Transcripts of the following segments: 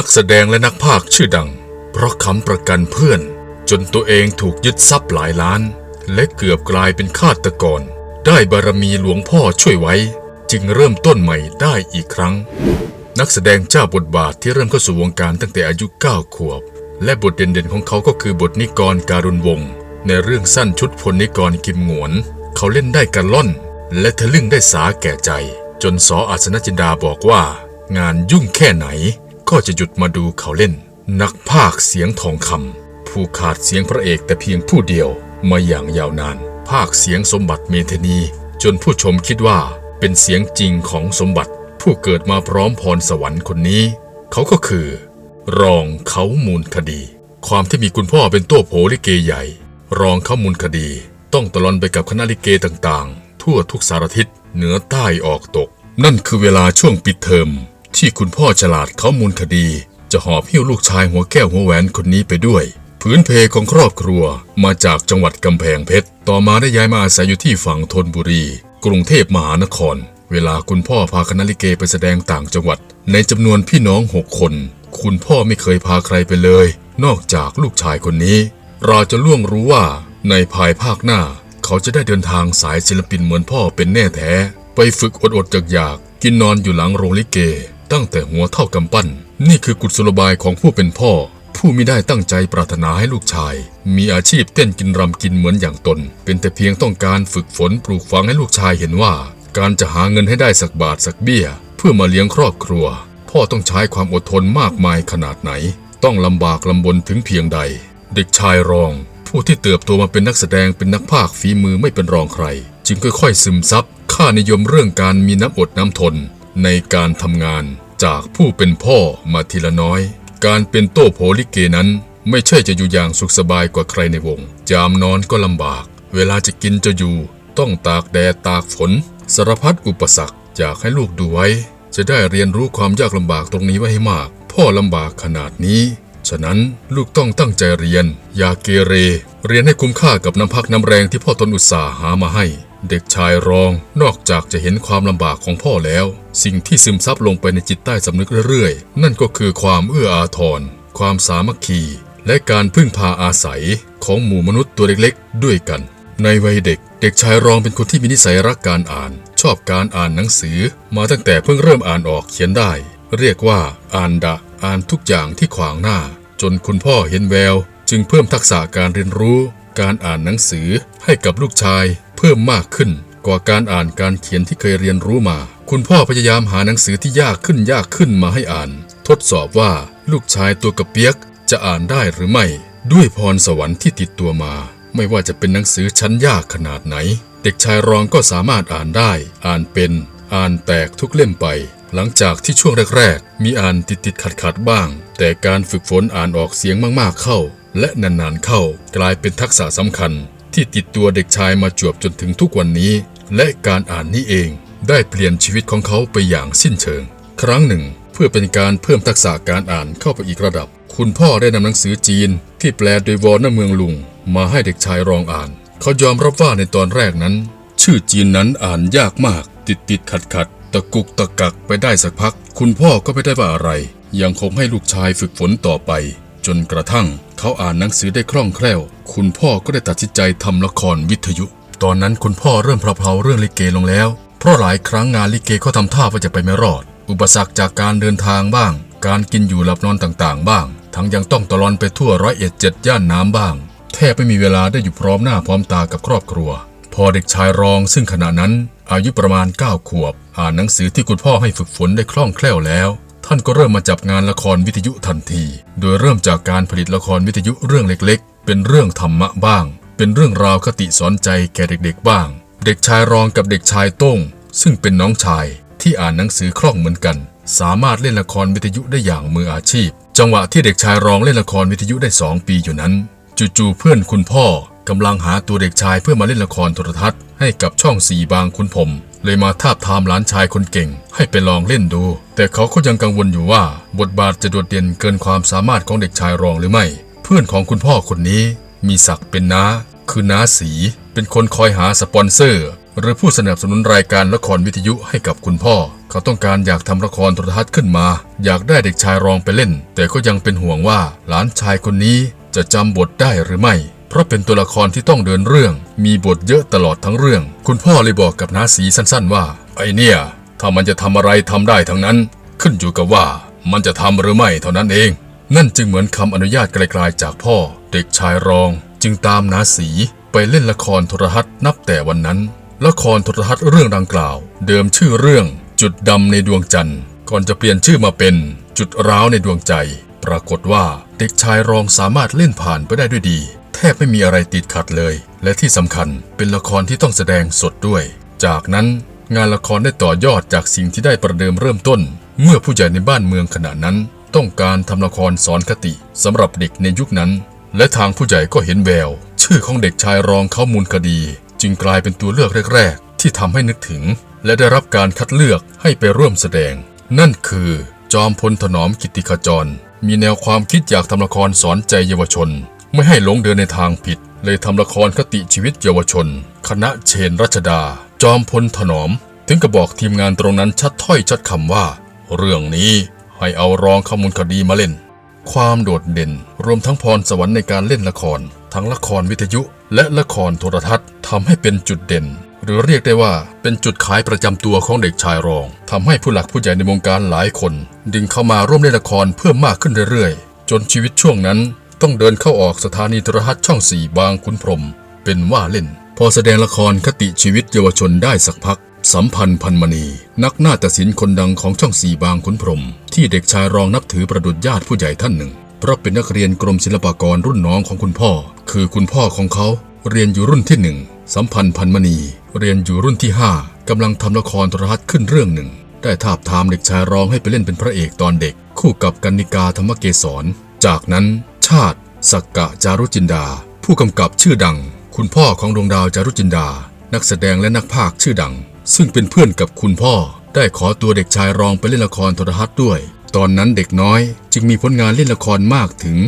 นักแสดงและนักพากย์ชื่อดัง เพราะค้ำประกันเพื่อน จนตัวเองถูกยึดทรัพย์หลายล้าน และเกือบกลายเป็นฆาตกร ได้บารมีหลวงพ่อช่วยไว้ จึงเริ่มต้นใหม่ได้อีกครั้ง นักแสดงเจ้าบทบาทที่เริ่มเข้าสู่วงการตั้งแต่อายุ 9 ขวบ และบทเด่นๆของเขาก็คือบทนิกรการุณวงศ์ในเรื่องสั้นชุดพลนิกรกิมหงวน เขาเล่นได้กระล่อน และทะลึ่งได้สาแก่ใจ จนสออาสนจินดาบอกว่า งานยุ่งแค่ไหน ก็จะหยุดมาดูเขาเล่น นักพากย์เสียงทองคำผู้ขาดเสียงพระเอกแต่เพียงผู้เดียวมาอย่างยาวนาน ภาคเสียงสมบัติเมธานี จนผู้ชมคิดว่าเป็นเสียงจริงของสมบัติ ผู้เกิดมาพร้อมพรสวรรค์คนนี้ เขาก็คือ รองเขามูลคดี ความที่มีคุณพ่อเป็นตัวโผลิเกใหญ่ รองเขามูลคดี ต้องตลอนไปกับคณะลิเกต่างๆ ทั่วทุกสารทิศเหนือใต้ออกตก นั่นคือเวลาช่วงปิดเทอม ที่คุณพ่อฉลาดเขามูลคดี จะหอบหิ้วลูกชายหัวแก้วหัวแหวนคนนี้ไปด้วยพื้นเพของครอบครัวมาจากจังหวัดกำแพงเพชร ต่อมาได้ย้ายมาอาศัยอยู่ที่ฝั่งธนบุรี กรุงเทพมหานคร เวลาคุณพ่อพาคณะลิเกไปแสดงต่างจังหวัด ในจำนวนพี่น้องหกคน คุณพ่อไม่เคยพาใครไปเลย นอกจากลูกชายคนนี้ เราจะล่วงรู้ว่าในภายภาคหน้า เขาจะได้เดินทางสายศิลปินเหมือนพ่อเป็นแน่แท้ ไปฝึกอดอดจากอยากกินนอนอยู่หลังโรงลิเก ตั้งแต่หัวเท่ากำปั้น นี่คือกุศโลบายของผู้เป็นพ่อ ผู้ไมิได้ตั้งใจปรารถนาให้ลูกชาย มีอาชีพเต้นกินรำกินเหมือนอย่างตน เป็นแต่เพียงต้องการฝึกฝนปลูกฝังให้ลูกชายเห็นว่า การจะหาเงินให้ได้สักบาทสักเบี้ย เพื่อมาเลี้ยงครอบครัว พ่อต้องใช้ความอดทนมากมายขนาดไหน ต้องลำบากลำบนถึงเพียงใด เด็กชายรอง ผู้ที่เติบโตมาเป็นนักแสดงเป็นนักพากย์ฝีมือไม่เป็นรองใคร จึงค่อยๆซึมซับค่านิยมเรื่องการมีน้ำอดน้ำทน ในการทำงานจากผู้เป็นพ่อมาทีละน้อย การเป็นโต้โผลิเกนั้น ไม่ใช่จะอยู่อย่างสุขสบายกว่าใครในวงจามนอนก็ลำบาก เวลาจะกินจะอยู่ ต้องตากแดดตากฝน สารพัดอุปสรรคอยากให้ลูกดูไว้ จะได้เรียนรู้ความยากลำบากตรงนี้ไว้ให้มาก พ่อลำบากขนาดนี้ ฉะนั้นลูกต้องตั้งใจเรียน อย่าเกเร เรียนให้คุ้มค่ากับน้ำพักน้ำแรงที่พ่อตนอุตสาห์หามาให้ เด็กชายรอง นอกจากจะเห็นความลำบากของพ่อแล้ว สิ่งที่ซึมซับลงไปในจิตใต้สำนึกเรื่อยๆ นั่นก็คือความเอื้ออาทร ความสามัคคี และการพึ่งพาอาศัยของหมู่มนุษย์ตัวเล็กๆ ด้วยกัน ในวัยเด็ก เด็กชายรองเป็นคนที่มีนิสัยรักการอ่าน ชอบการอ่านหนังสือ มาตั้งแต่เพิ่งเริ่มอ่านออกเขียนได้ เรียกว่าอ่านดะอ่านทุกอย่างที่ขวางหน้า จนคุณพ่อเห็นแวว จึงเพิ่มทักษะการเรียนรู้การอ่านหนังสือให้กับลูกชายเพิ่มมากขึ้น กว่าการอ่านการเขียนที่เคยเรียนรู้มา คุณพ่อพยายามหาหนังสือที่ยากขึ้นยากขึ้นมาให้อ่าน ทดสอบว่าลูกชายตัวกระเปียกจะอ่านได้หรือไม่ ด้วยพรสวรรค์ที่ติดตัวมา ไม่ว่าจะเป็นหนังสือชั้นยากขนาดไหน เด็กชายรองก็สามารถอ่านได้ อ่านเป็น อ่านแตกทุกเล่มไป หลังจากที่ช่วงแรกๆ มีอ่านติดติดขัดขัดๆบ้าง แต่การฝึกฝนอ่านออกเสียงมากๆเข้า และนานๆเข้ากลายเป็นทักษะสำคัญ ที่ติดตัวเด็กชายมาจวบจนถึงทุกวันนี้ และการอ่านนี้เองได้เปลี่ยนชีวิตของเขาไปอย่างสิ้นเชิง ครั้งหนึ่ง เพื่อเป็นการเพิ่มทักษะการอ่านเข้าไปอีกระดับ คุณพ่อได้นำหนังสือจีน ที่แปลโดยวอนเมืองลุง มาให้เด็กชายรองอ่าน เขายอมรับว่าในตอนแรกนั้น ชื่อจีนนั้นอ่านยากมาก ติดติดขัดขัดๆ ตะกุกตะกักไปได้สักพัก คุณพ่อก็ไม่ได้ว่าอะไร ยังคงให้ลูกชายฝึกฝนต่อไป จนกระทั่งเขาอ่านหนังสือได้คล่องแคล่ว คุณพ่อก็ได้ตัดสินใจทำละครวิทยุ ตอนนั้นคุณพ่อเริ่มเพลาๆเรื่องลิเกลงแล้ว เพราะหลายครั้งงานลิเกเขาทำท่าว่าจะไปไม่รอด อุปสรรคจากการเดินทางบ้าง การกินอยู่หลับนอนต่างๆ บ้าง ทั้งยังต้องตะลอนไปทั่วร้อยเอ็ดเจ็ดย่านน้ำบ้าง แทบไม่มีเวลาได้อยู่พร้อมหน้าพร้อมตากับครอบครัว พอเด็กชายรองซึ่งขณะนั้น อายุประมาณ 9 ขวบ อ่านหนังสือที่คุณพ่อให้ฝึกฝนได้คล่องแคล่วแล้ว ท่านก็เริ่มมาจับงานละครวิทยุทันที โดยเริ่มจากการผลิตละครวิทยุเรื่องเล็กๆ เป็นเรื่องธรรมะบ้าง เป็นเรื่องราวคติสอนใจแก่เด็กๆบ้าง เด็กชายรองกับเด็กชายต้ง ซึ่งเป็นน้องชายที่อ่านหนังสือคล่องเหมือนกัน สามารถเล่นละครวิทยุได้อย่างมืออาชีพ จังหวะที่เด็กชายรองเล่นละครวิทยุได้สองปีอยู่นั้น จู่ๆเพื่อนคุณพ่อ กำลังหาตัวเด็กชายเพื่อมาเล่นละครโทรทัศน์ให้กับช่องสีบางคุณผมเลยมาทาบทามหลานชายคนเก่ง ให้ไปลองเล่นดู แต่เขาก็ยังกังวลอยู่ว่า บทบาทจะโดดเด่นเกินความสามารถของเด็กชายรองหรือไม่ เพื่อนของคุณพ่อคนนี้ มีศักดิ์เป็นน้า คือน้าสี เป็นคนคอยหาสปอนเซอร์ หรือผู้สนับสนุนรายการละครวิทยุให้กับคุณพ่อ เขาต้องการอยากทำละครโทรทัศน์ขึ้นมา อยากได้เด็กชายรองไปเล่น แต่ก็ยังเป็นห่วงว่าหลานชายคนนี้จะจำบทได้หรือไม่ เพราะเป็นตัวละครที่ต้องเดินเรื่อง มีบทเยอะตลอดทั้งเรื่อง คุณพ่อเลยบอกกับน้าสีสั้นๆว่า ไอเนี่ย ถ้ามันจะทำอะไรทำได้ทั้งนั้น ขึ้นอยู่กับว่ามันจะทำหรือไม่เท่านั้นเอง นั่นจึงเหมือนคำอนุญาตไกลๆจากพ่อ เด็กชายรอง จึงตามนาสีไปเล่นละครโทรทัศน์นับแต่วันนั้น ละครโทรทัศน์เรื่องดังกล่าว เดิมชื่อเรื่อง จุดดำในดวงจันทร์ ก่อนจะเปลี่ยนชื่อมาเป็น จุดร้าวในดวงใจ ปรากฏว่าเด็กชายรองสามารถเล่นผ่านไปได้ด้วยดี แทบไม่มีอะไรติดขัดเลย และที่สำคัญเป็นละครที่ต้องแสดงสดด้วย จากนั้นงานละครได้ต่อยอดจากสิ่งที่ได้ประเดิมเริ่มต้น เมื่อผู้ใหญ่ในบ้านเมืองขณะนั้น ต้องการทำละครสอนคติสำหรับเด็กในยุคนั้น และทางผู้ใหญ่ก็เห็นแวว ชื่อของเด็กชายรองเข้ามูลคดี จึงกลายเป็นตัวเลือกแรก ๆ ที่ทำให้นึกถึง และได้รับการคัดเลือกให้ไปร่วมแสดง นั่นคือ จอมพลถนอมกิตติขจร มีแนวความคิดอยากทำละครสอนใจเยาวชน ไม่ให้หลงเดินในทางผิด เลยทำละครคติชีวิตเยาวชน คณะเชนรัชดา จอมพลถนอม ถึงกับบอกทีมงานตรงนั้นชัดถ้อยชัดคำว่า เรื่องนี้ให้เอารองขมูลคดีมาเล่น ความโดดเด่น รวมทั้งพรสวรรค์ในการเล่นละคร ทั้งละครวิทยุ และละครโทรทัศน์ทำให้เป็นจุดเด่น หรือเรียกได้ว่าเป็นจุดขายประจำตัวของเด็กชายรองทำให้ผู้หลักผู้ใหญ่ในวงการหลายคน ดึงเข้ามาร่วมเล่นละครเพิ่มมากขึ้นเรื่อยๆ จนชีวิตช่วงนั้น ต้องเดินเข้าออกสถานีโทรทัศน์ช่องสี่บางขุนพรม เป็นว่าเล่น พอแสดงละครคติชีวิตเยาวชนได้สักพัก สัมพันธ์พันมณี นักหน้าตัดสินคนดังของช่องสี่บางขุนพรม ที่เด็กชายรองนับถือประดุจญาติผู้ใหญ่ท่านหนึ่ง เพราะเป็นนักเรียนกรมศิลปากรรุ่นน้องของคุณพ่อ คือคุณพ่อของเขาเรียนอยู่รุ่นที่หนึ่งสัมพันธ์พันมณี เรียนอยู่รุ่นที่ห้ากำลังทำละครโทรทัศน์ขึ้นเรื่องหนึ่ง ได้ทาบทามเด็กชายรองให้ไปเล่นเป็นพระเอกตอนเด็ก คู่กับกันนิกาธรรมเกศร จากนั้น ชาติสักกะจารุจินดา ผู้กำกับชื่อดัง คุณพ่อของดวงดาวจารุจินดา นักแสดงและนักพากย์ชื่อดัง ซึ่งเป็นเพื่อนกับคุณพ่อ ได้ขอตัวเด็กชายรองไปเล่นละครโทรทัศน์ด้วย ตอนนั้นเด็กน้อยจึงมีผลงานเล่นละครมากถึง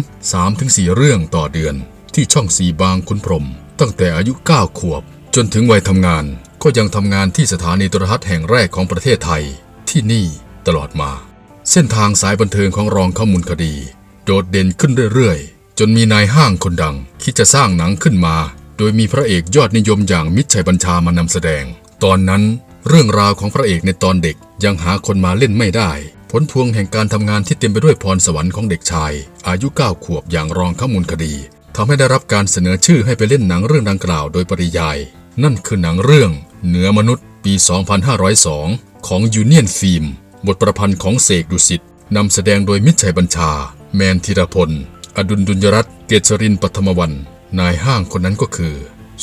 3-4 เรื่องต่อเดือน ที่ช่องสีบางคุณพรม ตั้งแต่อายุ 9 ขวบ จนถึงวัยทำงาน ก็ยังทำงานที่สถานีโทรทัศน์แห่งแรกของประเทศไทย ที่นี่ตลอดมา เส้นทางสายบันเทิงของรองข้ามูลคดี ดดเด่นขึ้นเรื่อยๆ จนมีนายห้างคนดัง คิดจะสร้างหนังขึ้นมา โดยมีพระเอกยอดนิยมอย่างมิตรชัยบัญชามานำแสดง ตอนนั้นเรื่องราวของพระเอกในตอนเด็กยังหาคนมาเล่นไม่ได้ ผลพวงแห่งการทำงานที่เต็มไปด้วยพรสวรรค์ของเด็กชาย อายุ 9 ขวบอย่างรองข้ามูลคดีทำให้ได้รับการเสนอชื่อให้ไปเล่นหนังเรื่องดังกล่าวโดยปริยาย นั่นคือหนังเรื่อง เหนือมนุษย์ ปี 2502 ของยูเนียนฟิล์ม บทประพันธ์ของเสกดุสิตนำแสดงโดยมิตรชัยบัญชา แมนธีรพล อดุลดุลยรัตน์เกษรินปฐมวัน นายห้างคนนั้นก็คือ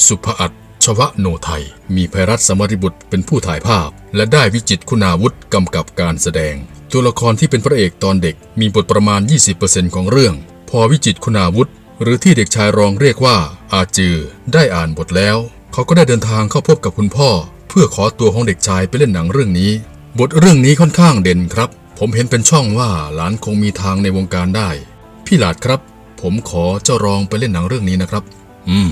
สุภอัตชวโนไทย มีภัยรัตสมริบุตรเป็นผู้ถ่ายภาพ และได้วิจิตคุณาวุฒิกำกับการแสดง ตัวละครที่เป็นพระเอกตอนเด็กมีบทประมาณ 20%ของเรื่อง พอวิจิตคุณาวุฒิหรือที่เด็กชายรองเรียกว่า อาจือ ได้อ่านบทแล้ว เขาก็ได้เดินทางเข้าพบกับคุณพ่อ เพื่อขอตัวของเด็กชายไปเล่นหนังเรื่องนี้ บทเรื่องนี้ค่อนข้างเด่นครับ ผมเห็นเป็นช่องว่าหลานคงมีทางในวงการได้ พี่หลาดครับ ผมขอเจ้ารองไปเล่นหนังเรื่องนี้นะครับ อืม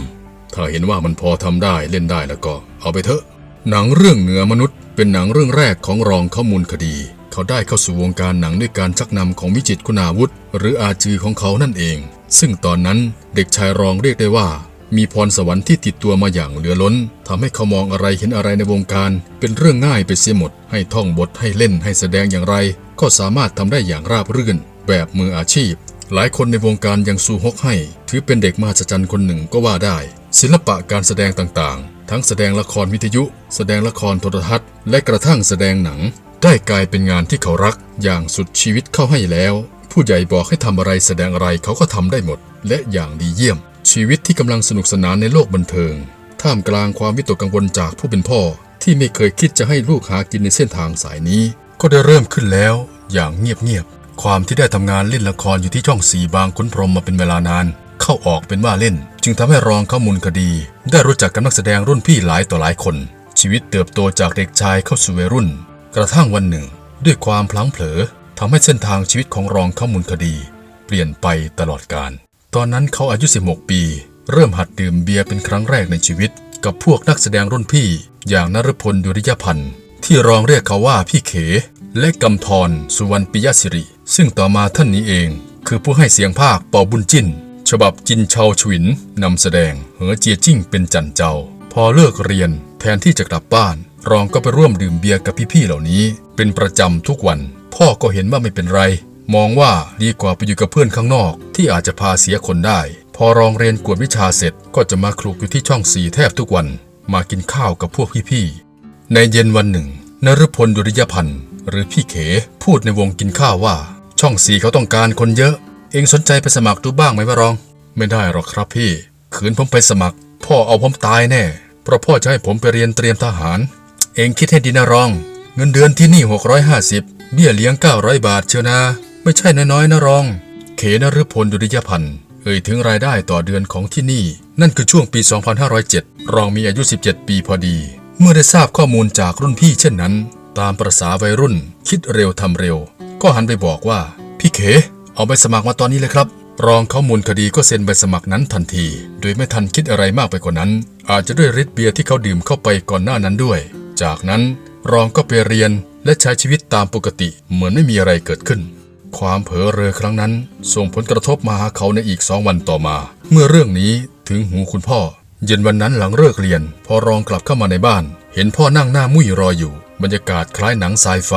ถ้าเห็นว่ามันพอทำได้เล่นได้แล้วก็ เอาไปเถอะ หนังเรื่องเหนือมนุษย์ เป็นหนังเรื่องแรกของรองข้อมูลคดี เขาได้เข้าสู่วงการหนังด้วยการชักนำของวิจิตคุณาวุธ หรืออาจือของเขานั่นเอง ซึ่งตอนนั้นเด็กชายรองเรียกได้ว่า มีพรสวรรค์ที่ติดตัวมาอย่างเหลือล้นทำให้เขามองอะไรเห็นอะไรในวงการ เป็นเรื่องง่ายไปเสียหมด ให้ท่องบทให้เล่นให้แสดงอย่างไร ก็สามารถทำได้อย่างราบรื่น แบบมืออาชีพ หลายคนในวงการยังสู้ฮกให้ ถือเป็นเด็กมหัศจรรย์คนหนึ่งก็ว่าได้ ศิลปะการแสดงต่างๆ ทั้งแสดงละครวิทยุ แสดงละครโทรทัศน์ และกระทั่งแสดงหนัง ได้กลายเป็นงานที่เขารัก อย่างสุดชีวิตเข้าให้แล้ว ผู้ใหญ่บอกให้ทำอะไรแสดงอะไรเขาก็ทำได้หมด และอย่างดีเยี่ยม ชีวิตที่กำลังสนุกสนานในโลกบันเทิง ท่ามกลางความวิตกกังวลจากผู้เป็นพ่อ ที่ไม่เคยคิดจะให้ลูกหากินในเส้นทางสายนี้ ก็ได้เริ่มขึ้นแล้ว อย่างเงียบๆความที่ได้ทำงานเล่นละครอยู่ที่ช่องสีบางคุนพรหมมาเป็นเวลานาน เข้าออกเป็นว่าเล่น จึงทำให้รองข้อมูลคดี ได้รู้จักกับนักแสดงรุ่นพี่หลายต่อหลายคน ชีวิตเติบโตจากเด็กชายเข้าสู่วัยรุ่น กระทั่งวันหนึ่ง ด้วยความพลั้งเผลอทำให้เส้นทางชีวิตของรองข้อมูลคดี เปลี่ยนไปตลอดกาล ตอนนั้นเขาอายุ 16 ปี เริ่มหัดดื่มเบียร์เป็นครั้งแรกในชีวิต กับพวกนักแสดงรุ่นพี่ อย่างนรพลดุริยพันธ์ที่รองเรียกเขาว่าพี่เข และกำธรสุวรรณปิยศิริ ซึ่งต่อมาท่านนี้เอง คือผู้ให้เสียงภาคเป่าบุญจิ้น ฉบับจินเชาฉวินนำแสดงเหอเจียจิ้งเป็นจันเจ้า พอเลิกเรียนแทนที่จะกลับบ้าน รองก็ไปร่วมดื่มเบียร์กับพี่ๆเหล่านี้ เป็นประจำทุกวัน พ่อก็เห็นว่าไม่เป็นไร มองว่าดีกว่าไปอยู่กับเพื่อนข้างนอก ที่อาจจะพาเสียคนได้ พอรองเรียนกวดวิชาเสร็จก็จะมาคลุกอยู่ที่ช่องสีแทบทุกวัน มากินข้าวกับพวกพี่ๆ ในเย็นวันหนึ่งนฤพลดุริยพันธ์หรือพี่เขพูดในวงกินข้าวว่า ช่องสีเขาต้องการคนเยอะ เองสนใจไปสมัครดูบ้างไหมวะรอง ไม่ได้หรอกครับพี่ ขืนผมไปสมัคร พ่อเอาผมตายแน่ เพราะพ่อจะให้ผมไปเรียนเตรียมทหาร เองคิดให้ดีนะรอง เงินเดือนที่นี่ 650 เบี้ยเลี้ยง 900 บาทเชียวนะ ไม่ใช่น้อยๆนะรอง เขนฤพลดุริยพันธ์เอ่ยถึงรายได้ต่อเดือนของที่นี่ นั่นคือช่วงปี 2507 รองมีอายุ 17 ปีพอดี เมื่อได้ทราบข้อมูลจากรุ่นพี่เช่นนั้น ตามประษาวัยรุ่น คิดเร็วทำเร็ว ก็หันไปบอกว่า พี่เข เอาใบสมัครมาตอนนี้เลยครับรองข้อมูลคดีก็เซ็นใบสมัครนั้นทันที โดยไม่ทันคิดอะไรมากไปกว่านั้น อาจจะด้วยฤทธิ์เบียร์ที่เขาดื่มเข้าไปก่อนหน้านั้นด้วย จากนั้นรองก็ไปเรียนและใช้ชีวิตตามปกติเหมือนไม่มีอะไรเกิดขึ้น ความเผลอเรอครั้งนั้น ส่งผลกระทบมาหาเขาในอีกสองวันต่อมา เมื่อเรื่องนี้ถึงหูคุณพ่อ เย็นวันนั้นหลังเลิกเรียน พอรองกลับเข้ามาในบ้าน เห็นพ่อนั่งหน้ามุ้ยรออยู่ บรรยากาศคล้ายหนังไซไฟ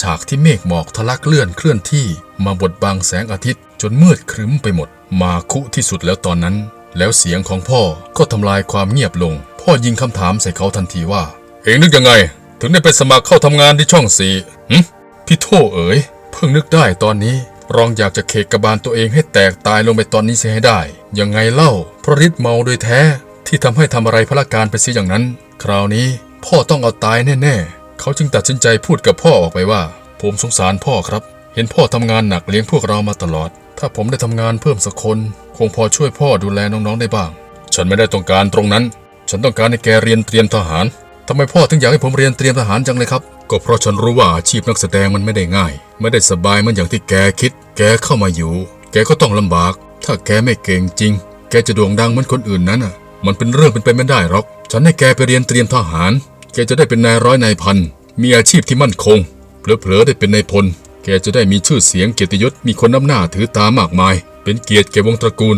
ฉากที่เมฆหมอกทะลักเลื่อนเคลื่อนที่ มาบดบังแสงอาทิตย์ จนมืดครึ้มไปหมด มาคุที่สุดแล้วตอนนั้น แล้วเสียงของพ่อก็ทำลายความเงียบลง พ่อยิงคำถามใส่เขาทันทีว่า เองนึกยังไง ถึงได้ไปสมัครเข้าทำงานที่ช่องสีหึพี่โทเอ๋ย พิ่งนึกได้ตอนนี้รองอยากจะเคกกระบาลตัวเองให้แตกตายลงไปตอนนี้เสียให้ได้ ยังไงเล่าพระฤทธิ์เมาโดยแท้ ที่ทำให้ทำอะไรพละการไปเสียอย่างนั้น คราวนี้พ่อต้องเอาตายแน่ๆ เขาจึงตัดสินใจพูดกับพ่อออกไปว่า ผมสงสารพ่อครับ เห็นพ่อทำงานหนักเลี้ยงพวกเรามาตลอด ถ้าผมได้ทำงานเพิ่มสักคน คงพอช่วยพ่อดูแลน้องๆได้บ้าง ฉันไม่ได้ต้องการตรงนั้น ฉันต้องการให้แกเรียนเตรียมทหารทำไมพ่อถึงอยากให้ผมเรียนเตรียมทหารจังเลยครับ ก็เพราะฉันรู้ว่าอาชีพนักแสดงมันไม่ได้ง่าย ไม่ได้สบายเหมือนอย่างที่แกคิด แกเข้ามาอยู่ แกก็ต้องลำบาก ถ้าแกไม่เก่งจริง แกจะโด่งดังเหมือนคนอื่นนั้นอะ มันเป็นเรื่องเป็นไปไม่ได้หรอก ฉันให้แกไปเรียนเตรียมทหาร แกจะได้เป็นนายร้อยนายพัน มีอาชีพที่มั่นคง เผลอๆได้เป็นนายพล แกจะได้มีชื่อเสียงเกียรติยศ มีคนน้ำหน้าถือตามากมาย เป็นเกียรติแก่วงตระกูล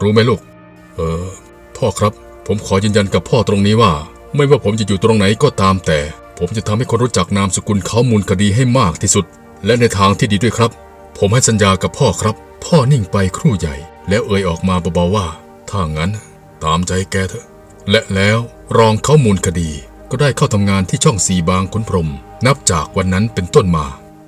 รู้ไหมลูก เออ พ่อครับ ผมขอยืนยันกับพ่อตรงนี้ว่า ไม่ว่าผมจะอยู่ตรงไหนก็ตามแต่ ผมจะทำให้คนรู้จักนามสกุลเขามูลคดีให้มากที่สุด และในทางที่ดีด้วยครับ ผมให้สัญญากับพ่อครับ พ่อนิ่งไปครู่ใหญ่ แล้วเอ่ยออกมาเบาๆว่า ถ้างั้น ตามใจแกเถอะ และแล้วรองเขามูลคดีก็ได้เข้าทำงานที่ช่องสีบางขุนพรหมนับจากวันนั้นเป็นต้นมา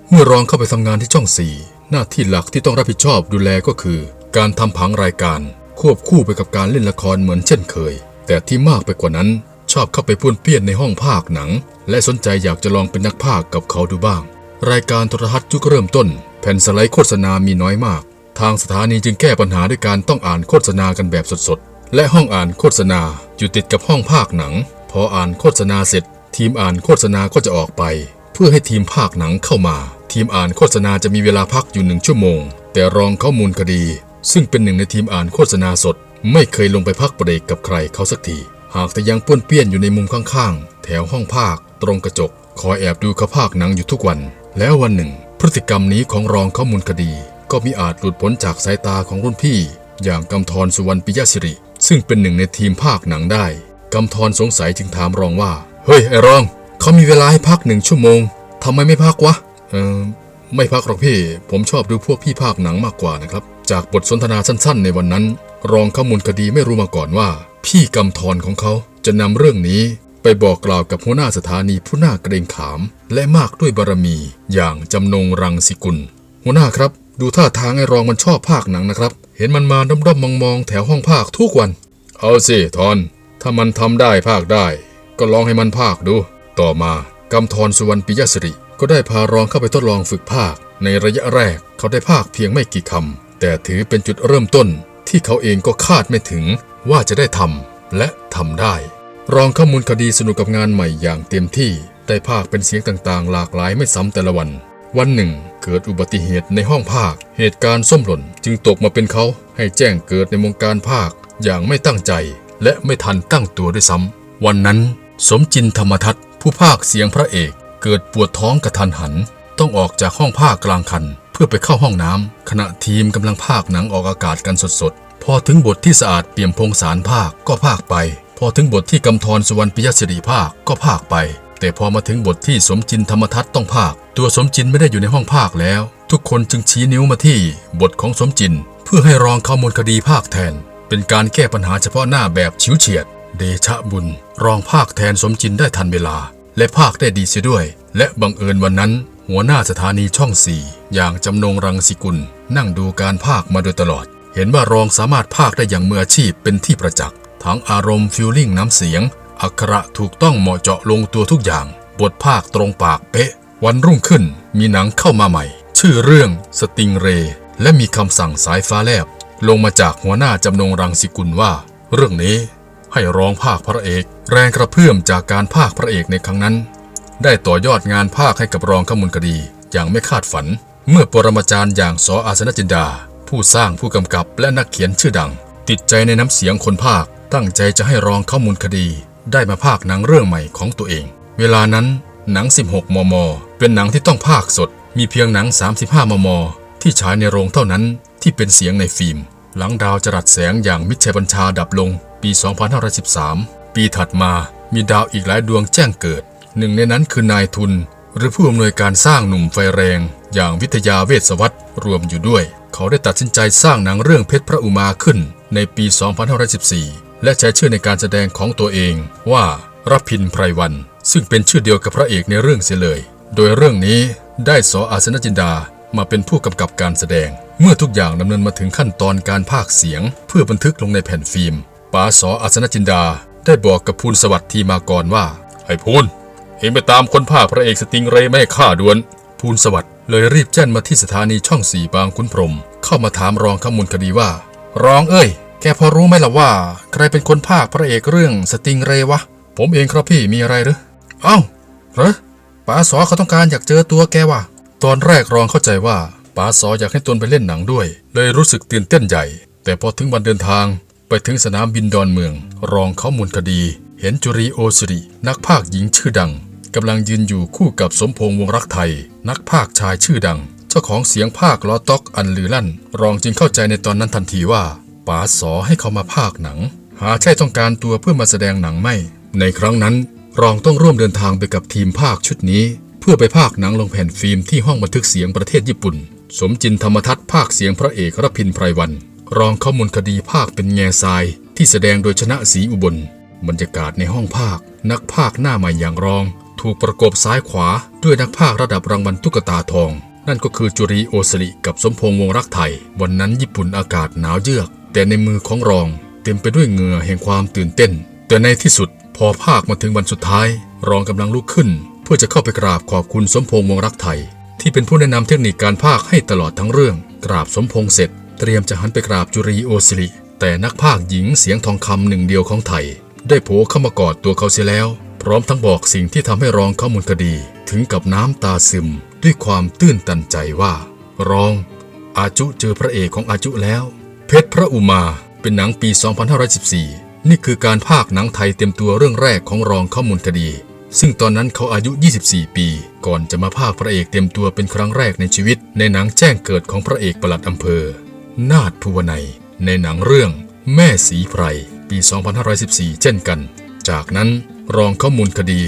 เมื่อรองเข้าไปทำงานที่ช่องสี่หน้าที่หลักที่ต้องรับผิดชอบดูแลก็คือ การทำผังรายการ ควบคู่ไปกับการเล่นละครเหมือนเช่นเคย แต่ที่มากไปกว่านั้น ชอบเข้าไปป้วนเปี้ยนในห้องภาคหนัง และสนใจอยากจะลองเป็นนักภาคกับเขาดูบ้าง รายการโทรทัศน์ยุคเริ่มต้น แผ่นสไลด์โฆษณามีน้อยมาก ทางสถานีจึงแก้ปัญหาด้วยการต้องอ่านโฆษณากันแบบสดๆ และห้องอ่านโฆษณาอยู่ติดกับห้องภาคหนัง พออ่านโฆษณาเสร็จ ทีมอ่านโฆษณาก็จะออกไป เพื่อให้ทีมภาคหนังเข้ามา ทีมอ่านโฆษณาจะมีเวลาพักอยู่หนึ่งชั่วโมง แต่รองข้อมูลคดี ซึ่งเป็นหนึ่งในทีมอ่านโฆษณาสด ไม่เคยลงไปพักเบรกกับใครเขาสักที หากแต่ยังป้วนเปี้ยนอยู่ในมุมข้างๆ แถวห้องภาค ตรงกระจก คอยแอบดูเขาภาคหนังอยู่ทุกวัน แล้ววันหนึ่ง พฤติกรรมนี้ของรองข้อมูลคดี ก็มีอาจหลุดพ้นจากสายตาของรุ่นพี่ อย่างกำธรสุวรรณปิยศิริ ซึ่งเป็นหนึ่งในทีมภาคหนังได้กำธรสงสัยจึงถามรองว่า เฮ้ยไอ้รอง เขามีเวลาให้พักหนึ่งชั่วโมงทำไมไม่พักวะ เออไม่พักหรอกพี่ ผมชอบดูพวกพี่ภาคหนังมากกว่านะครับ จากบทสนทนาสั้นๆ ในวันนั้น รองข้อมูลคดีไม่รู้มาก่อนว่า พี่กำธรของเขาจะนำเรื่องนี้ไปบอกกล่าวกับหัวหน้าสถานีผู้น่าเกรงขาม และมากด้วยบารมี อย่างจำนงรังสิกุล หัวหน้าครับ ดูท่าทางไอ้รองมันชอบภาคหนังนะครับ เห็นมันมาด้อมๆมองๆแถวห้องภาคทุกวัน เอาสิทอน ถ้ามันทำได้ภาคได้ ก็ลองให้มันภาคดู ต่อมากำธรสุวรรณปิยสิริก็ได้พารองเข้าไปทดลองฝึกภาค ในระยะแรกเขาได้ภาคเพียงไม่กี่คำ แต่ถือเป็นจุดเริ่มต้นที่เขาเองก็คาดไม่ถึงว่าจะได้ทำและทำได้ รองข้อมูลคดีสนุกกับงานใหม่อย่างเต็มที่ได้ภาคเป็นเสียงต่างๆ หลากหลายไม่ซ้ำแต่ละวัน วันหนึ่ง เกิดอุบัติเหตุในห้องภาค เหตุการณ์ส้มหล่นจึงตกมาเป็นเขาให้แจ้งเกิดในวงการภาคอย่างไม่ตั้งใจ และไม่ทันตั้งตัวด้วยซ้ำวันนั้น สมจินธรรมทัศน์ผู้ภาคเสียงพระเอกเกิดปวดท้องกระทันหัน ต้องออกจากห้องภาคกลางคัน เพื่อไปเข้าห้องน้ำขณะทีมกำลังภาคหนังออกอากาศกันสดๆ พอถึงบทที่สะอาดเปี่ยมพงสารภาคก็ภาคไป พอถึงบทที่กำธรสุวรรณปิยศิริภาคก็ภาคไป แต่พอมาถึงบทที่สมจินธรรมทัศน์ต้องภาค ตัวสมจินไม่ได้อยู่ในห้องภาคแล้ว ทุกคนจึงชี้นิ้วมาที่ บทของสมจิน เพื่อให้รองข้ามูลคดีภาคแทน เป็นการแก้ปัญหาเฉพาะหน้าแบบฉิวเฉียด เดชะบุญ รองภาคแทนสมจินได้ทันเวลา และภาคได้ดีเสียด้วย และบังเอิญวันนั้น หัวหน้าสถานีช่องสี่อย่างจำนงรังสิกุล นั่งดูการภาคมาโดยตลอด เห็นว่ารองสามารถภาคได้อย่างมืออาชีพเป็นที่ประจักษ์ทั้งอารมณ์ฟิลลิ่งน้ำเสียง อักขระถูกต้องเหมาะเจาะลงตัวทุกอย่าง บทภาคตรงปากเป๊ะ วันรุ่งขึ้นมีหนังเข้ามาใหม่ ชื่อเรื่องสติงเร และมีคำสั่งสายฟ้าแลบ ลงมาจากหัวหน้าจำนงรังสิกุลว่า เรื่องนี้ให้ร้องภาคพระเอก แรงกระเพื่อมจากการภาคพระเอกในครั้งนั้น ได้ต่อยอดงานภาคให้กับรองขมูลคดีอย่างไม่คาดฝัน เมื่อปรมาจารย์อย่างสออาสนจินดา ผู้สร้างผู้กำกับและนักเขียนชื่อดัง ติดใจในน้ำเสียงคนภาค ตั้งใจจะให้รองข้อมูลคดี ได้มาภาคหนังเรื่องใหม่ของตัวเอง เวลานั้นหนัง 16 มม เป็นหนังที่ต้องภาคสด มีเพียงหนัง 35 มม ที่ฉายในโรงเท่านั้นที่เป็นเสียงในฟิล์ม หลังดาวจรัสแสงอย่างมิตรชัยบัญชาดับลงปี 2513 ปีถัดมามีดาวอีกหลายดวงแจ้งเกิด หนึ่งในนั้นคือนายทุน หรือผู้อำนวยการสร้างหนุ่มไฟแรง อย่างวิทยาเวสวัตรรวมอยู่ด้วย เขาได้ตัดสินใจสร้างหนังเรื่องเพชรพระอุมาขึ้นในปี 2514 และใช้ชื่อในการแสดงของตัวเองว่ารัพินไพรวัน ซึ่งเป็นชื่อเดียวกับพระเอกในเรื่องเสียเลย โดยเรื่องนี้ได้สออาสนจินดามาเป็นผู้กำกับการแสดง เมื่อทุกอย่างดำเนินมาถึงขั้นตอนการพากเสียง เพื่อบันทึกลงในแผ่นฟิล์มป๋าสออาสนจินดาได้บอกกับพูนสวัสดิ์ทีมากรว่า ไอ้พูน เห็นไปตามคนภาคพระเอกสติงเรย์ไม่ให้ฆ่าด่วนพูนสวัสดิ์เลยรีบแจ้งมาที่สถานีช่องสี่บางขุนพรหมเข้ามาถามรองขมูลคดีว่า รองเอ้ย แกพอรู้ไหมล่ะว่า ใครเป็นคนภาคพระเอกเรื่องสติงเรย์วะ ผมเองครับพี่มีอะไรหรือเอ้าเหรอป๋าสอเขาต้องการอยากเจอตัวแกว่ะ ตอนแรกรองเข้าใจว่าป๋าสออยากให้ตนไปเล่นหนังด้วย เลยรู้สึกตื่นเต้นใหญ่ แต่พอถึงวันเดินทางไปถึงสนามบินดอนเมือง รองเขามูลคดี เห็นจุรีโอสิรินักภาคหญิงชื่อดังกำลังยืนอยู่คู่กับสมพงษ์วงรักไทย นักภาคชายชื่อดัง เจ้าของเสียงภาคล้อต็อกอันลือลั่น รองจึงเข้าใจในตอนนั้นทันทีว่าป๋าสอให้เขามาภาคหนัง หาใช่ต้องการตัวเพื่อมาแสดงหนังไม่ ในครั้งนั้น รองต้องร่วมเดินทางไปกับทีมภาคชุดนี้ เพื่อไปภาคหนังลงแผ่นฟิล์มที่ห้องบันทึกเสียงประเทศญี่ปุ่น สมจินธรรมทัศน์ภาคเสียงพระเอกรพินไพรวัน รองข้อมูลคดีภาคเป็นแง่ทรายที่แสดงโดยชนะศรีอุบล บรรยากาศในห้องภาค นักภาคหน้าใหม่อย่างรอง ถูกประกบซ้ายขวาด้วยนักภาคระดับรางวัลตุ๊กตาทอง นั่นก็คือจุรีโอสริกับสมพงษ์วงรักไทย วันนั้นญี่ปุ่นอากาศหนาวเยือก แต่ในมือของรองเต็มไปด้วยเหงื่อแห่งความตื่นเต้น แต่ในที่สุดพอภาคมาถึงวันสุดท้าย รองกำลังลุกขึ้น เพื่อจะเข้าไปกราบขอบคุณสมพงษ์วงรักไทย ที่เป็นผู้แนะนำเทคนิคการภาคให้ตลอดทั้งเรื่อง กราบสมพงษ์เสร็จ เตรียมจะหันไปกราบจุรีโอสิริแต่นักภาคหญิงเสียงทองคำหนึ่งเดียวของไทย ได้โผล่เข้ามากอดตัวเขาเสียแล้ว พร้อมทั้งบอกสิ่งที่ทำให้รองข้อมูลคดี ถึงกับน้ำตาซึม ด้วยความตื้นตันใจว่า รอง อาจุเจอพระเอกของอาจุแล้ว เพชรพระอุมาเป็นหนังปี 2514 นี่คือการภาคหนังไทยเต็มตัวเรื่องแรกของรองข้อมูลคดี ซึ่งตอนนั้นเขาอายุ 24 ปี ก่อนจะมาภาคพระเอกเต็มตัวเป็นครั้งแรกในชีวิต ในหนังแจ้งเกิดของพระเอกประหลัดอำเภอ นาฏภูวนัยในหนังเรื่องแม่สีไพร ปี 2514 เช่นกัน จากนั้นรองข้อมูลคดี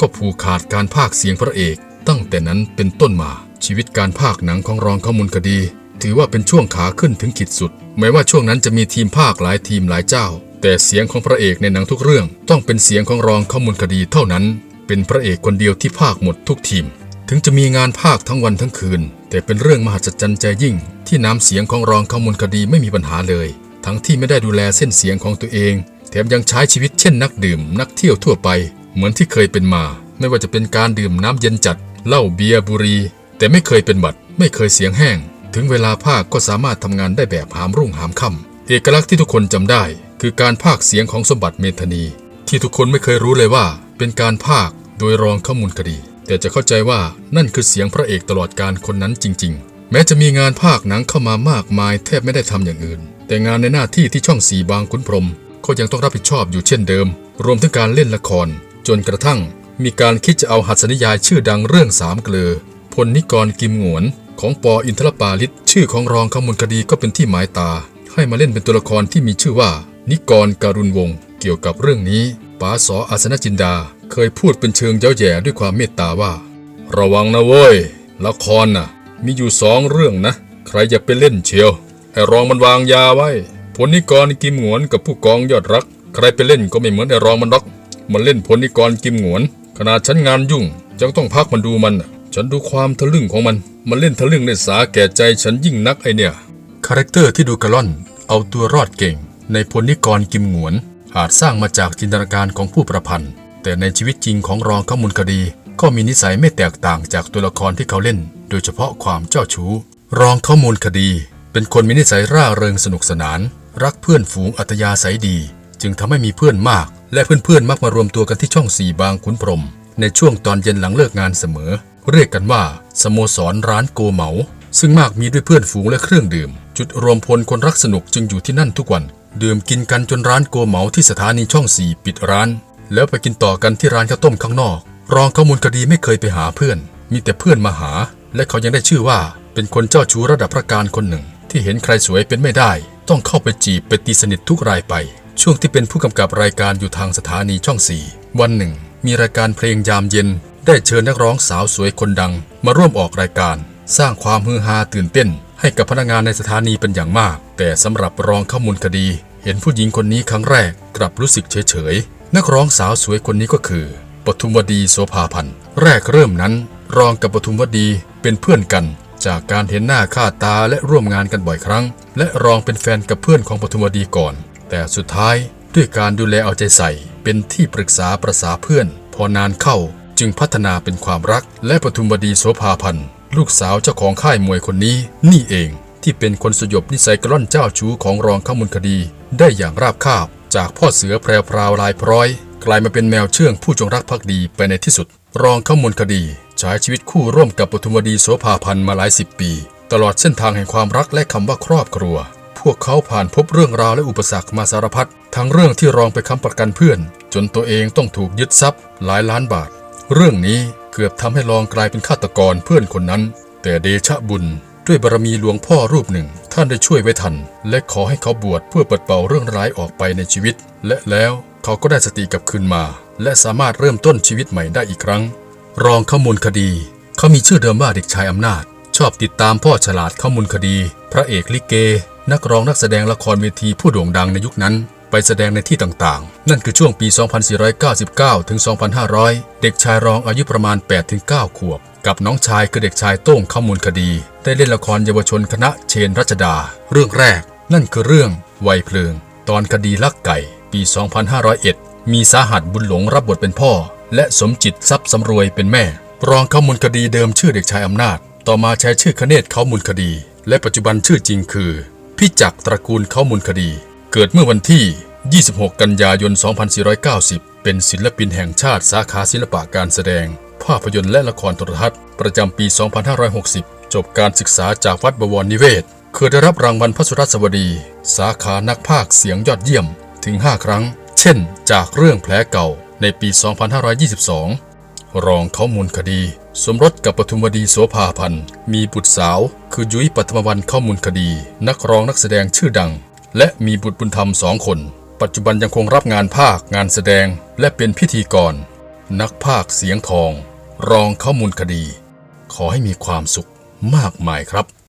ก็ผูกขาดการภาคเสียงพระเอก ตั้งแต่นั้นเป็นต้นมาชีวิตการภาคหนังของรองข้อมูลคดี ถือว่าเป็นช่วงขาขึ้นถึงขีดสุด แม้ว่าช่วงนั้นจะมีทีมภาคหลายทีมหลายเจ้า แต่เสียงของพระเอกในหนังทุกเรื่อง ต้องเป็นเสียงของรองข้อมูลคดีเท่านั้น เป็นพระเอกคนเดียวที่ภาคหมดทุกทีม ถึงจะมีงานภาคทั้งวันทั้งคืน แต่เป็นเรื่องมหัศจรรย์ใจยิ่ง ที่น้ำเสียงของรองข้อมูลคดีไม่มีปัญหาเลย ทั้งที่ไม่ได้ดูแลเส้นเสียงของตัวเอง แถมยังใช้ชีวิตเช่นนักดื่ม นักเที่ยวทั่วไป เหมือนที่เคยเป็นมา ไม่ว่าจะเป็นการดื่มน้ำเย็นจัดเหล้าเบียร์บุรี แต่ไม่เคยเป็นหวัดไม่เคยเสียงแห้ง ถึงเวลาภาคก็สามารถทำงานได้แบบหามรุ่งหามค่ำเอกลักษณ์ที่ทุกคนจำได้ คือการภาคเสียงของสมบัติเมธานี ที่ทุกคนไม่เคยรู้เลยว่า เป็นการภาคโดยรองข้อมูลคดี แต่จะเข้าใจว่านั่นคือเสียงพระเอกตลอดการคนนั้นจริง ๆ แม้จะมีงานภาคหนังเข้ามามากมายแทบไม่ได้ทำอย่างอื่น แต่งานในหน้าที่ที่ช่องสีบางขุนพรมก็ยังต้องรับผิดชอบอยู่เช่นเดิม รวมถึงการเล่นละคร จนกระทั่ง มีการคิดจะเอาหัสนิยายชื่อดังเรื่องสามเกลือพลนิกรกิมหงวนของปออินทรปาลิศชื่อของรองขมูลคดีก็เป็นที่หมายตา ให้มาเล่นเป็นตัวละครที่มีชื่อว่า นิกรการุณวงศ์เกี่ยวกับเรื่องนี้ป๋าสออาสนจินดา เคยพูดเป็นเชิงเย้าแย่ด้วยความเมตตาว่า ระวังนะเว้ยละครน่ะ มีอยู่สองเรื่องนะ ใครจะไปเล่นเชียวไอ้รองมันวางยาไว้ ผลนิกรกิมหงวนกับผู้กองยอดรัก ใครไปเล่นก็ไม่เหมือนไอ้รองมันหรอก มันเล่นผลนิกรกิมหงวน ขนาดฉันงานยุ่งจังต้องพักมันดูมัน ฉันดูความทะลึ่งของมัน มันเล่นทะลึ่งในสาแก่ใจฉันยิ่งนักไอเนี่ย คาแรคเตอร์ที่ดูกระล่อน เอาตัวรอดเก่ง ในพลนิกรกิมหงวน อาจสร้างมาจากจินตนาการของผู้ประพันธ์ แต่ในชีวิตจริงของรองขมูลคดี ก็มีนิสัยไม่แตกต่างจากตัวละครที่เขาเล่น โดยเฉพาะความเจ้าชู้ รองข้อมูลคดี เป็นคนมีนิสัยร่าเริงสนุกสนาน รักเพื่อนฝูงอัตยาศัยดี จึงทำให้มีเพื่อนมาก และเพื่อนๆมักมารวมตัวกันที่ช่องสี่บางขุนพรหมในช่วงตอนเย็นหลังเลิกงานเสมอ เรียกกันว่าสโมสรร้านโกเหมาซึ่งมากมีด้วยเพื่อนฝูงและเครื่องดื่ม จุดรวมพลคนรักสนุกจึงอยู่ที่นั่นทุกวัน ดื่มกินกันจนร้านโกเหมาที่สถานีช่องสี่ปิดร้าน แล้วไปกินต่อกันที่ร้านข้าวต้มข้างนอก รองข้อมูลคดีไม่เคยไปหาเพื่อน มีแต่เพื่อนมาหา และเขายังได้ชื่อว่า เป็นคนเจ้าชู้ระดับพระการคนหนึ่ง ที่เห็นใครสวยเป็นไม่ได้ ต้องเข้าไปจีบไปตีสนิททุกรายไป ช่วงที่เป็นผู้กำกับรายการอยู่ทางสถานีช่องสี่วันหนึ่ง มีรายการเพลงยามเย็น ได้เชิญนักร้องสาวสวยคนดัง มาร่วมออกรายการ สร้างความฮือฮาตื่นเต้น ให้กับพนักงานในสถานีเป็นอย่างมาก แต่สำหรับรองข้อมูลคดี เห็นผู้หญิงคนนี้ครั้งแรก กลับรู้สึกเฉยๆนักร้องสาวสวยคนนี้ก็คือ ปทุมวดีโสภาพันธ์แรกเริ่มนั้น รองกับปทุมวดีเป็นเพื่อนกัน จากการเห็นหน้าค่าตาและร่วมงานกันบ่อยครั้ง และรองเป็นแฟนกับเพื่อนของปทุมวดีก่อน แต่สุดท้ายด้วยการดูแลเอาใจใส่ เป็นที่ปรึกษาประษาเพื่อน พอนานเข้าจึงพัฒนาเป็นความรัก และปทุมวดีโสภาพันธ์ลูกสาวเจ้าของค่ายมวยคนนี้ นี่เองที่เป็นคนสยบนิสัยกล่อนเจ้าชู้ของรองข้ามูลคดี ได้อย่างราบคาบ จากพ่อเสือแพรวพราวลายพร้อย กลายมาเป็นแมวเชื่องผู้จงรักภักดีไปในที่สุด รองข้ามูลคดีใช้ชีวิตคู่ร่วมกับปทุมวดีโสภาพันธ์มาหลายสิบปี ตลอดเส้นทางแห่งความรักและคำว่าครอบครัว พวกเขาผ่านพบเรื่องราวและอุปสรรคมาสารพัดทั้งเรื่องที่รองไปค้ำประกันเพื่อน จนตัวเองต้องถูกยึดทรัพย์หลายล้านบาท เรื่องนี้เกือบทำให้รองกลายเป็นฆาตกรเพื่อนคนนั้น แต่เดชะบุญด้วยบารมีหลวงพ่อรูปหนึ่ง ท่านได้ช่วยไว้ทัน และขอให้เขาบวชเพื่อปัดเป่าเรื่องร้ายออกไปในชีวิต และแล้ว เขาก็ได้สติกลับคืนมา และสามารถเริ่มต้นชีวิตใหม่ได้อีกครั้ง รองข้อมูลคดี เขามีชื่อเดิมว่าเด็กชายอำนาจ ชอบติดตามพ่อฉลาดข้อมูลคดี พระเอกลิเก นักร้องนักแสดงละครเวทีผู้โด่งดังในยุคนั้น ไปแสดงในที่ต่างๆ นั่นคือช่วงปี 2499 ถึง 2500 เด็กชายรองอายุประมาณ 8-9 ขวบกับน้องชายคือเด็กชายโต้งข้อมูลคดี ได้เล่นละครเยาวชนคณะเชนรัชดา เรื่องแรก นั่นคือเรื่องวัยเพลิง ตอนคดีลักไก่ ปี 2501 มีสาหัสบุญหลงรับบทเป็นพ่อ และสมจิตทรัพย์สำรวยเป็นแม่ รองข้อมูลคดีเดิมชื่อเด็กชายอำนาจ ต่อมาใช้ชื่อคเนศข้อมูลคดี และปัจจุบันชื่อจริงคือ พิจักตระกูลข้อมูลคดี เกิดเมื่อวันที่ 26 กันยายน 2490 เป็นศิลปินแห่งชาติสาขาศิลปะการแสดง ภาพยนตร์และละครโทรทัศน์ ประจำปี 2560 จบการศึกษาจากวัดบวรนิเวศเคยได้รับรางวัลพระสุรสวดี สาขานักพากย์เสียงยอดเยี่ยม ถึง 5 ครั้ง เช่น จากเรื่องแผลเก่าในปี 2522 รองข้อมูลคดี สมรสกับปทุมวดีโสภาพันธ์ มีบุตรสาว คือยุ้ยปัทมวันข้อมูลคดี นักร้องนักแสดงชื่อดัง และมีบุตรบุญธรรมสองคน ปัจจุบันยังคงรับงานภาคงานแสดงและเป็นพิธีกร นักภาคเสียงทอง รองข้อมูลคดี ขอให้มีความสุขมากมายครับ